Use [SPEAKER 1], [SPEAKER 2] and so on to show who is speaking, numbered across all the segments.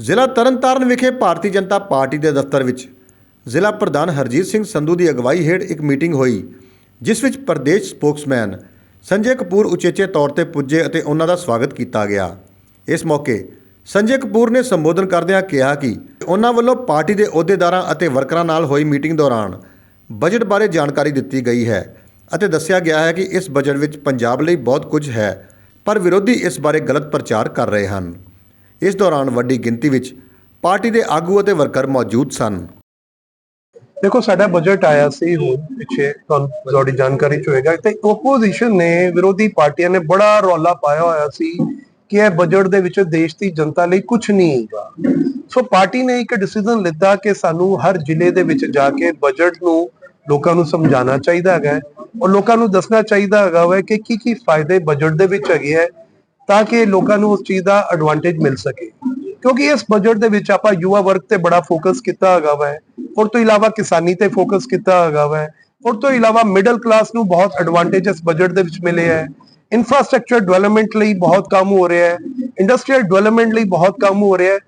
[SPEAKER 1] ਜ਼ਿਲ੍ਹਾ ਤਰਨਤਾਰਨ ਵਿਖੇ ਭਾਰਤੀ ਜਨਤਾ ਪਾਰਟੀ ਦੇ ਦਫ਼ਤਰ ਵਿੱਚ ਜ਼ਿਲ੍ਹਾ ਪ੍ਰਧਾਨ ਹਰਜੀਤ ਸਿੰਘ ਸੰਧੂ ਦੀ ਅਗਵਾਈ ਹੇਠ ਇੱਕ ਮੀਟਿੰਗ ਹੋਈ, ਜਿਸ ਵਿੱਚ ਪ੍ਰਦੇਸ਼ ਸਪੋਕਸਮੈਨ ਸੰਜੇ ਕਪੂਰ ਉਚੇਚੇ ਤੌਰ ਤੇ ਪੁੱਜੇ ਅਤੇ ਉਹਨਾਂ ਦਾ ਸਵਾਗਤ ਕੀਤਾ ਗਿਆ। ਇਸ ਮੌਕੇ ਸੰਜੇ ਕਪੂਰ ਨੇ ਸੰਬੋਧਨ ਕਰਦਿਆਂ ਕਿਹਾ ਕਿ ਉਹਨਾਂ ਵੱਲੋਂ ਪਾਰਟੀ ਦੇ ਅਹੁਦੇਦਾਰਾਂ ਅਤੇ ਵਰਕਰਾਂ ਨਾਲ ਹੋਈ ਮੀਟਿੰਗ ਦੌਰਾਨ ਬਜਟ ਬਾਰੇ ਜਾਣਕਾਰੀ ਦਿੱਤੀ ਗਈ ਹੈ ਅਤੇ ਦੱਸਿਆ ਗਿਆ ਹੈ ਕਿ ਇਸ ਬਜਟ ਵਿੱਚ ਪੰਜਾਬ ਲਈ ਬਹੁਤ ਕੁਝ ਹੈ, ਪਰ ਵਿਰੋਧੀ ਇਸ ਬਾਰੇ ਗਲਤ ਪ੍ਰਚਾਰ ਕਰ ਰਹੇ ਹਨ। ਇਸ ਦੌਰਾਨ ਵੱਡੀ ਗਿਣਤੀ ਵਿੱਚ ਪਾਰਟੀ ਦੇ ਆਗੂ ਅਤੇ ਵਰਕਰ ਮੌਜੂਦ ਸਨ।
[SPEAKER 2] ਦੇਖੋ, ਸਾਡਾ ਬਜਟ ਆਇਆ ਸੀ ਹੁਣ ਪਿੱਛੇ, ਤੁਹਾਨੂੰ ਤੁਹਾਡੀ ਜਾਣਕਾਰੀ ਚ ਹੋਏਗਾ ਤੇ ਓਪੋਜੀਸ਼ਨ ਨੇ, ਵਿਰੋਧੀ ਪਾਰਟੀਆਂ ਨੇ ਬੜਾ ਰੌਲਾ ਪਾਇਆ ਹੋਇਆ ਸੀ ਕਿ ਇਹ ਬਜਟ ਦੇ ਵਿੱਚ ਦੇਸ਼ ਦੀ ਜਨਤਾ ਲਈ ਕੁਝ ਨਹੀਂ ਹੈਗਾ। ਸੋ ਪਾਰਟੀ ਨੇ ਇੱਕ ਡਿਸੀਜਨ ਲਿੱਤਾ ਕਿ ਸਾਨੂੰ ਹਰ ਜ਼ਿਲ੍ਹੇ ਦੇ ਵਿੱਚ ਜਾ ਕੇ ਬਜਟ ਨੂੰ ਲੋਕਾਂ ਨੂੰ ਸਮਝਾਉਣਾ ਚਾਹੀਦਾ ਹੈਗਾ ਔਰ ਲੋਕਾਂ ਨੂੰ ਦੱਸਣਾ ਚਾਹੀਦਾ ਹੈਗਾ ਵਾ ਕਿ ਕੀ ਕੀ ਫਾਇਦੇ ਬਜਟ ਦੇ ਵਿੱਚ ਹੈਗੇ ਹੈ। ਤਾਂ ਕਿ ਲੋਕਾਂ ਨੂੰ ਉਸ ਚੀਜ਼ ਦਾ ਐਡਵਾਂਟੇਜ ਮਿਲ ਸਕੇ। ਕਿਉਂਕਿ ਇਸ ਬਜਟ ਦੇ ਵਿੱਚ ਆਪਾਂ ਯੁਵਾ ਵਰਗ ਤੇ ਬੜਾ ਫੋਕਸ ਕੀਤਾ ਹੈਗਾ ਵਾ। ਔਰ ਤੋਂ ਇਲਾਵਾ ਕਿਸਾਨੀ ਤੇ ਫੋਕਸ ਕੀਤਾ ਹੈਗਾ ਵਾ। ਔਰ ਤੋਂ ਇਲਾਵਾ ਮਿਡਲ ਕਲਾਸ ਨੂੰ ਬਹੁਤ ਐਡਵਾਂਟੇਜ ਇਸ ਬਜਟ ਦੇ ਵਿੱਚ ਮਿਲੇ ਹੈ। ਇਨਫਰਾਸਟ੍ਰਕਚਰ ਡਿਵੈਲਪਮੈਂਟ ਲਈ ਬਹੁਤ ਕੰਮ ਹੋ ਰਿਹਾ ਹੈ। ਇੰਡਸਟਰੀਅਲ ਡਿਵੈਲਪਮੈਂਟ ਲਈ ਬਹੁਤ ਕੰਮ ਹੋ ਰਿਹਾ ਹੈ।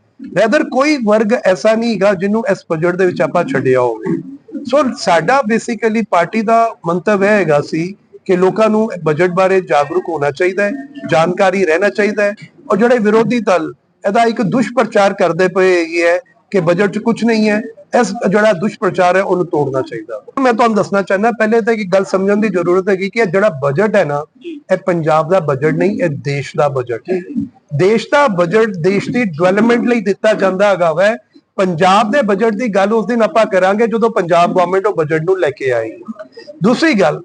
[SPEAKER 2] ਰੈਦਰ ਕੋਈ ਵਰਗ ਐਸਾ ਨਹੀਂ ਹੈਗਾ ਜਿਹਨੂੰ ਇਸ ਬਜਟ ਦੇ ਵਿੱਚ ਆਪਾਂ ਛੱਡਿਆ ਹੋਵੇ। ਸੋ ਸਾਡਾ ਬੇਸਿਕਲੀ ਪਾਰਟੀ ਦਾ ਮੰਤਵ ਇਹ ਹੈਗਾ ਸੀ ਕਿ ਲੋਕਾਂ ਨੂੰ ਬਜਟ ਬਾਰੇ ਜਾਗਰੂਕ ਹੋਣਾ ਚਾਹੀਦਾ ਹੈ, ਜਾਣਕਾਰੀ ਰਹਿਣਾ ਚਾਹੀਦਾ ਹੈ ਔਰ ਜਿਹੜੇ ਵਿਰੋਧੀ ਦਲ ਇਹਦਾ ਇੱਕ ਦੁਸ਼ਪ੍ਰਚਾਰ ਕਰਦੇ ਪਏ ਹੈਗੇ ਹੈ ਕਿ ਬਜਟ 'ਚ ਕੁਝ ਨਹੀਂ ਹੈ, ਇਸ ਜਿਹੜਾ ਦੁਸ਼ਪ੍ਰਚਾਰ ਹੈ ਉਹਨੂੰ ਤੋੜਨਾ ਚਾਹੀਦਾ। ਮੈਂ ਤੁਹਾਨੂੰ ਦੱਸਣਾ ਚਾਹੁੰਦਾ, ਪਹਿਲੇ ਤਾਂ ਇੱਕ ਗੱਲ ਸਮਝਣ ਦੀ ਜ਼ਰੂਰਤ ਹੈਗੀ ਕਿ ਇਹ ਜਿਹੜਾ ਬਜਟ ਹੈ ਨਾ, ਇਹ ਪੰਜਾਬ ਦਾ ਬਜਟ ਨਹੀਂ, ਇਹ ਦੇਸ਼ ਦਾ ਬਜਟ ਹੈ। ਦੇਸ਼ ਦਾ ਬਜਟ ਦੇਸ਼ ਦੀ ਡਿਵੈਲਪਮੈਂਟ ਲਈ ਦਿੱਤਾ ਜਾਂਦਾ ਹੈਗਾ ਵੈ। ਪੰਜਾਬ ਦੇ ਬਜਟ ਦੀ ਗੱਲ ਉਸ ਦਿਨ ਆਪਾਂ ਕਰਾਂਗੇ ਜਦੋਂ ਪੰਜਾਬ ਗਵਰਨਮੈਂਟ ਉਹ ਬਜਟ ਨੂੰ ਲੈ ਕੇ ਆਏਗੀ। ਦੂਸਰੀ ਗੱਲ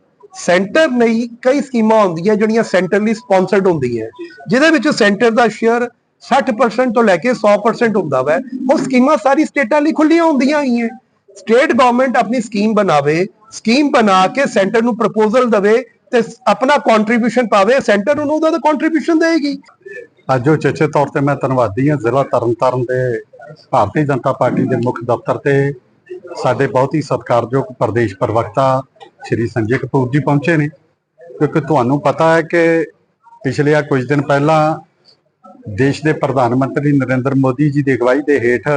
[SPEAKER 2] ਸੈਂਟਰ ਨਹੀਂ ਕਈ ਸਕੀਮਾਂ ਹੁੰਦੀਆਂ ਜਿਹੜੀਆਂ ਸੈਂਟਰਲੀ ਸਪਾਂਸਰਡ ਹੁੰਦੀਆਂ। ਜਿਹਦੇ ਵਿੱਚ ਸੈਂਟਰ ਦਾ ਸ਼ੇਅਰ 60% ਤੋਂ ਲੈ ਕੇ 100% ਹੁੰਦਾ ਵੈ। ਉਹ ਸਕੀਮਾਂ ਸਾਰੀ ਸਟੇਟਾਂ ਲਈ ਖੁੱਲੀਆਂ ਹੁੰਦੀਆਂ ਹੀ ਹੈ ਸਟੇਟ ਗਵਰਨਮੈਂਟ ਆਪਣੀ ਸਕੀਮ ਬਣਾਵੇ ਸਕੀਮ ਬਣਾ ਕੇ ਸੈਂਟਰ ਨੂੰ ਪ੍ਰਪੋਜ਼ਲ ਦੇਵੇ ਤੇ ਆਪਣਾ ਕੰਟਰੀਬਿਊਸ਼ਨ ਪਾਵੇ ਸੈਂਟਰ ਉਹਨੂੰ ਉਹਦਾ ਕੰਟਰੀਬਿਊਸ਼ਨ ਦੇਗੀ
[SPEAKER 3] ਅੱਜ ਉਚੇਚੇ ਤੌਰ ਤੇ ਮੈਂ ਧੰਨਵਾਦੀ ਹਾਂ ਜ਼ਿਲ੍ਹਾ ਤਰਨਤਾਰਨ ਦੇ ਭਾਰਤੀ ਜਨਤਾ ਪਾਰਟੀ ਦੇ ਮੁੱਖ ਦਫ਼ਤਰ ਤੇ ਸਾਡੇ ਬਹੁਤ ਹੀ ਸਤਿਕਾਰਯੋਗ ਪ੍ਰਦੇਸ਼ ਪ੍ਰਵਕਤਾ ਸ਼੍ਰੀ ਸੰਜੇ ਕਪੂਰ ਜੀ ਪਹੁੰਚੇ ਨੇ, ਕਿਉਂਕਿ ਤੁਹਾਨੂੰ ਪਤਾ ਹੈ ਕਿ ਪਿਛਲੇ ਆ ਕੁਝ ਦਿਨ ਪਹਿਲਾਂ ਦੇਸ਼ ਦੇ ਪ੍ਰਧਾਨ ਮੰਤਰੀ ਨਰਿੰਦਰ ਮੋਦੀ ਜੀ ਦੀ ਅਗਵਾਈ ਦੇ ਹੇਠ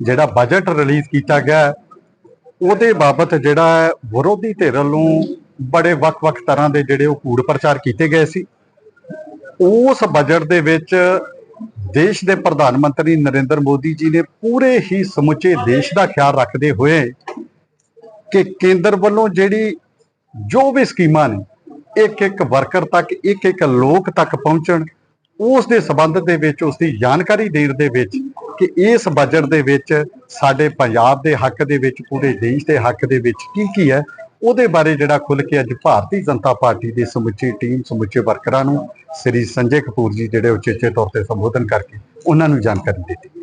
[SPEAKER 3] ਜਿਹੜਾ ਬਜਟ ਰਿਲੀਜ਼ ਕੀਤਾ ਗਿਆ ਉਹਦੇ ਬਾਬਤ ਜਿਹੜਾ ਵਿਰੋਧੀ ਧਿਰ ਵੱਲੋਂ ਬੜੇ ਵੱਖ-ਵੱਖ ਤਰ੍ਹਾਂ ਦੇ ਜਿਹੜੇ ਉਹ ਕੂੜ ਪ੍ਰਚਾਰ ਕੀਤੇ ਗਏ ਸੀ। ਉਸ ਬਜਟ ਦੇ ਵਿੱਚ ਦੇਸ਼ ਦੇ ਪ੍ਰਧਾਨ ਮੰਤਰੀ ਨਰਿੰਦਰ ਮੋਦੀ ਜੀ ਨੇ ਪੂਰੇ ਹੀ ਸਮੁੱਚੇ ਦੇਸ਼ ਦਾ ਖਿਆਲ ਰੱਖਦੇ ਹੋਏ ਕਿ ਕੇਂਦਰ ਵੱਲੋਂ ਜਿਹੜੀ ਜੋ ਵੀ ਸਕੀਮਾਂ ਨੇ ਇੱਕ ਇੱਕ ਵਰਕਰ ਤੱਕ ਇੱਕ ਇੱਕ ਲੋਕ ਤੱਕ ਪਹੁੰਚਣ, ਉਸ ਦੇ ਸਬੰਧ ਦੇ ਵਿੱਚ, ਉਸ ਦੀ ਜਾਣਕਾਰੀ ਦੇਣ ਦੇ ਵਿੱਚ ਕਿ ਇਸ ਬਜਟ ਦੇ ਵਿੱਚ ਸਾਡੇ ਪੰਜਾਬ ਦੇ ਹੱਕ ਦੇ ਵਿੱਚ, ਪੂਰੇ ਦੇਸ਼ ਦੇ ਹੱਕ ਦੇ ਵਿੱਚ ਕੀ ਕੀ ਹੈ ਉਹਦੇ ਬਾਰੇ ਜਿਹੜਾ ਖੁੱਲ ਕੇ ਅੱਜ ਭਾਰਤੀ ਜਨਤਾ ਪਾਰਟੀ ਦੀ ਸਮੁੱਚੀ ਟੀਮ, ਸਮੁੱਚੇ ਵਰਕਰਾਂ ਨੂੰ ਸ੍ਰੀ ਸੰਜੇ ਕਪੂਰ ਜੀ ਜਿਹੜੇ ਉਚੇਚੇ ਤੌਰ ਤੇ ਸੰਬੋਧਨ ਕਰਕੇ ਉਹਨਾਂ ਨੂੰ ਜਾਣਕਾਰੀ ਦਿੱਤੀ।